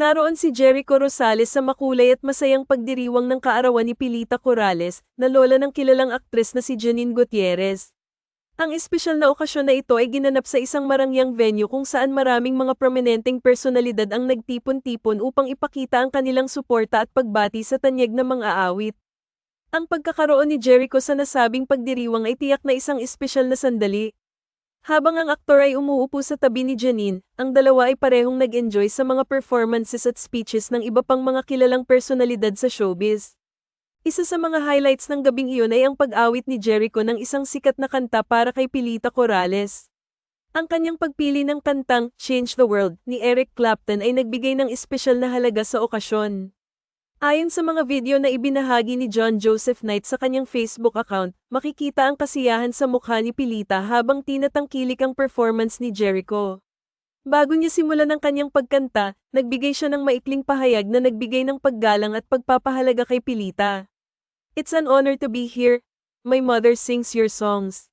Naroon si Jericho Rosales sa makulay at masayang pagdiriwang ng kaarawan ni Pilita Corrales, na lola ng kilalang aktres na si Janine Gutierrez. Ang espesyal na okasyon na ito ay ginanap sa isang marangyang venue kung saan maraming mga prominenteng personalidad ang nagtipon-tipon upang ipakita ang kanilang suporta at pagbati sa tanyag na mga aawit. Ang pagkakaroon ni Jericho sa nasabing pagdiriwang ay tiyak na isang espesyal na sandali. Habang ang aktor ay umuupo sa tabi ni Janine, ang dalawa ay parehong nag-enjoy sa mga performances at speeches ng iba pang mga kilalang personalidad sa showbiz. Isa sa mga highlights ng gabing iyon ay ang pag-awit ni Jericho ng isang sikat na kanta para kay Pilita Corrales. Ang kanyang pagpili ng kantang Change the World ni Eric Clapton ay nagbigay ng espesyal na halaga sa okasyon. Ayon sa mga video na ibinahagi ni John Joseph Knight sa kanyang Facebook account, makikita ang kasiyahan sa mukha ni Pilita habang tinatangkilik ang performance ni Jericho. Bago niya simulan ang kanyang pagkanta, nagbigay siya ng maikling pahayag na nagbigay ng paggalang at pagpapahalaga kay Pilita. It's an honor to be here. My mother sings your songs.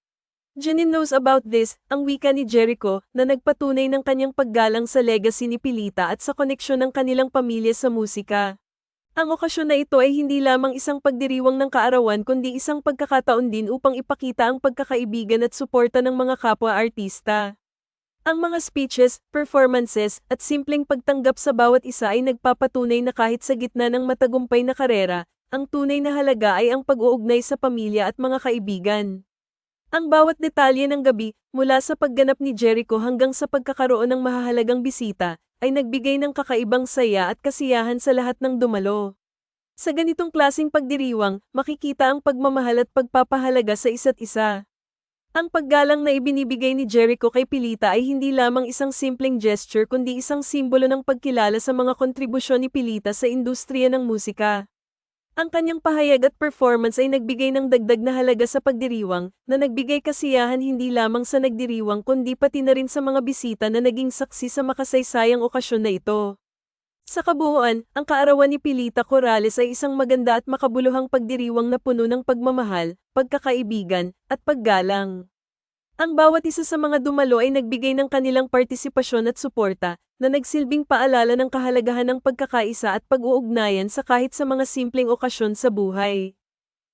Janine knows about this, ang wika ni Jericho, na nagpatunay ng kanyang paggalang sa legacy ni Pilita at sa koneksyon ng kanilang pamilya sa musika. Ang okasyon na ito ay hindi lamang isang pagdiriwang ng kaarawan kundi isang pagkakataon din upang ipakita ang pagkakaibigan at suporta ng mga kapwa-artista. Ang mga speeches, performances, at simpleng pagtanggap sa bawat isa ay nagpapatunay na kahit sa gitna ng matagumpay na karera, ang tunay na halaga ay ang pag-uugnay sa pamilya at mga kaibigan. Ang bawat detalye ng gabi, mula sa pagganap ni Jericho hanggang sa pagkakaroon ng mahahalagang bisita, ay nagbigay ng kakaibang saya at kasiyahan sa lahat ng dumalo. Sa ganitong klasing pagdiriwang, makikita ang pagmamahal at pagpapahalaga sa isa't isa. Ang paggalang na ibinibigay ni Jericho kay Pilita ay hindi lamang isang simpleng gesture kundi isang simbolo ng pagkilala sa mga kontribusyon ni Pilita sa industriya ng musika. Ang kanyang pahayag at performance ay nagbigay ng dagdag na halaga sa pagdiriwang, na nagbigay kasiyahan hindi lamang sa nagdiriwang kundi pati na rin sa mga bisita na naging saksi sa makasaysayang okasyon na ito. Sa kabuuan, ang kaarawan ni Pilita Corrales ay isang maganda at makabuluhang pagdiriwang na puno ng pagmamahal, pagkakaibigan, at paggalang. Ang bawat isa sa mga dumalo ay nagbigay ng kanilang partisipasyon at suporta, na nagsilbing paalala ng kahalagahan ng pagkakaisa at pag-uugnayan sa kahit sa mga simpleng okasyon sa buhay.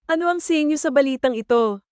Ano ang sa inyo sa balitang ito?